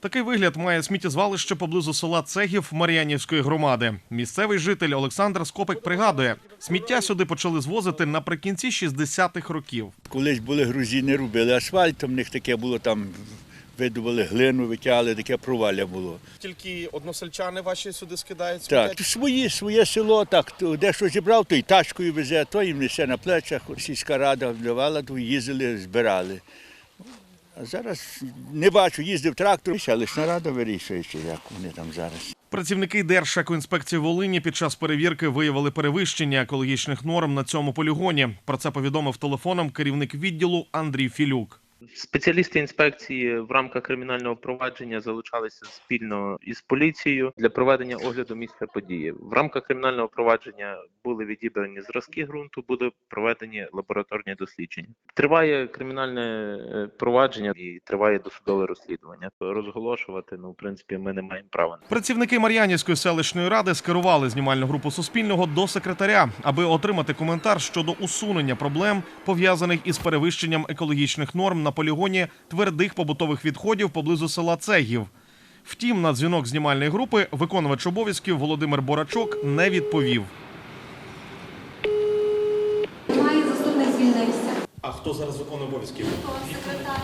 Такий вигляд має сміттєзвалище поблизу села Цегів Мар'янівської громади. Місцевий житель Олександр Скопик пригадує, сміття сюди почали звозити наприкінці 60-х років. Колись були грузини, робили асфальт, в них таке було там, видували глину, витягали, таке провалля було. Тільки односельчани ваші сюди скидають Так, свої, своє село, так, то дехто зібрав, то й тачкою везе, то їм несе на плечах, сільська рада давала, то їздили, збирали. Зараз не бачу, їздив трактор, селищна рада вирішує, чи як вони там зараз. Працівники Держекоінспекції Волині під час перевірки виявили перевищення екологічних норм на цьому полігоні. Про це повідомив телефоном керівник відділу Андрій Філюк. Спеціалісти інспекції в рамках кримінального провадження залучалися спільно із поліцією для проведення огляду місця події. В рамках кримінального провадження були відібрані зразки ґрунту, будуть проведені лабораторні дослідження. Триває кримінальне е, провадження і триває досудове розслідування. Розголошувати, ну в принципі, ми не маємо права. Працівники Мар'янівської селищної ради скерували знімальну групу Суспільного до секретаря, аби отримати коментар щодо усунення проблем пов'язаних із перевищенням екологічних норм на полігоні твердих побутових відходів поблизу села Цегів. Втім, на дзвінок знімальної групи виконувач обов'язків Володимир Борачок не відповів. Немає заступник звільнився. А хто зараз виконує обов'язки? Секретар.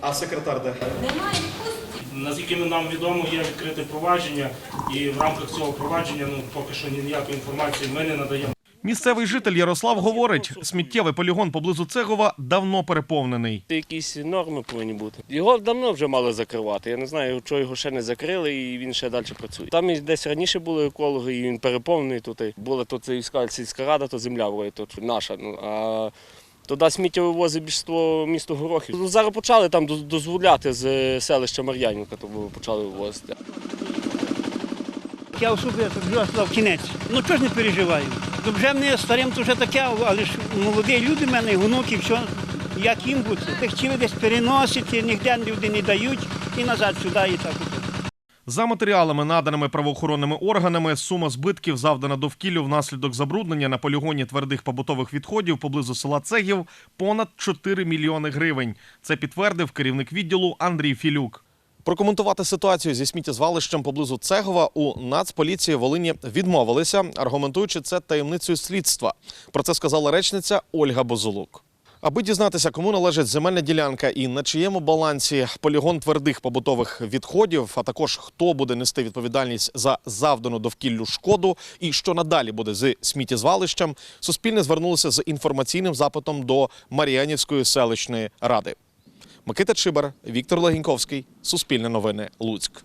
А секретар де? Немає відпустки. Наскільки нам відомо, є відкрите провадження, і в рамках цього провадження ну поки що ніякої інформації ми не надаємо. Місцевий житель Ярослав говорить, сміттєвий полігон поблизу Цегова давно переповнений. Якісь норми повинні бути. Його давно вже мали закривати. Я не знаю, чого його ще не закрили, і він ще далі працює. Там десь раніше були екологи, і він переповнений тут. Була тут сільська, рада, то земля вроде, тут наша. Ну а туди сміття вивозить більшість місто Горохів. Ну, Зараз почали там дозволяти з селища Мар'янівка, то почали вивозити. Я особисто вже сказав кінець. Ну чого ж не переживаю? То вже мені старим то вже таке, але ж молоді люди в мене, внуки, все, як їм бути. Ти хотіли десь переносити, ніде люди не дають і назад сюди і так. За матеріалами, наданими правоохоронними органами, сума збитків, завдана довкіллю внаслідок забруднення на полігоні твердих побутових відходів поблизу села Цегів, понад 4 мільйони гривень. Це підтвердив керівник відділу Андрій Філюк. Прокоментувати ситуацію зі сміттєзвалищем поблизу Цегова у Нацполіції Волині відмовилися, аргументуючи це таємницею слідства. Про це сказала речниця Ольга Бозолук. Аби дізнатися, кому належить земельна ділянка і на чиєму балансі полігон твердих побутових відходів, а також хто буде нести відповідальність за завдану довкіллю шкоду і що надалі буде з сміттєзвалищем, Суспільне звернулося з інформаційним запитом до Мар'янівської селищної ради. Микита Чибар, Віктор Легіньковський, Суспільне новини, Луцьк.